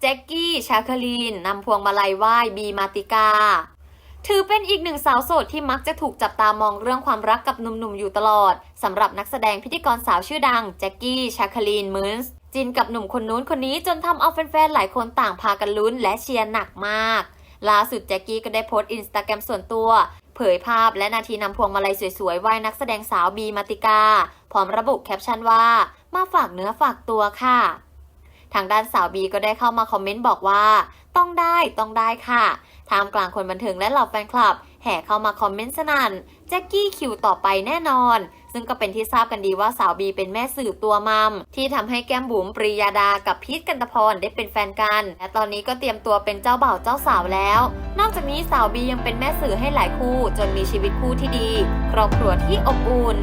แจ็คกี้ ชาคลีนนำพวงมาลัยไหว้บีมาติกา ถือเป็นอีกหนึ่งสาวโสดที่มักจะถูกจับตามองเรื่องความรักกับหนุ่มๆอยู่ตลอดสำหรับนักแสดงพิธีกรสาวชื่อดัง แจ็คกี้ ชาคลีนมืนส์จินกับหนุ่มคนนู้นคนนี้จนทำเอาแฟนๆหลายคนต่างพากันลุ้นและเชียร์หนักมาก ล่าสุดแจ็คกี้ก็ได้โพสต์อินสตาแกรมส่วนตัว เผยภาพและนาทีนำพวงมาลัยสวยๆไหว้นักแสดงสาวบีมาติกา พร้อมระบุแคปชั่นว่า มาฝากเนื้อฝากตัวค่ะ ทางด้านสาวบีก็ได้เข้ามาคอมเมนต์บอกว่า ต้องได้ต้องได้ค่ะท่ามกลางคนบันเทิงและเหล่าแฟนคลับ แห่เข้ามาคอมเมนต์สนั่นแจ็คกี้คิวต่อไปแน่นอน ซึ่งก็เป็นที่ทราบกันดีว่าสาวบีเป็นแม่สื่อตัวมัม ที่ทำให้แก้มบุ๋มปรียาดากับพีทกันตพรได้เป็นแฟนกัน และตอนนี้ก็เตรียมตัวเป็นเจ้าบ่าวเจ้าสาวแล้ว นอกจากนี้สาวบียังเป็นแม่สื่อให้หลายคู่ จนมีชีวิตคู่ที่ดี ครอบครัวที่อบอุ่น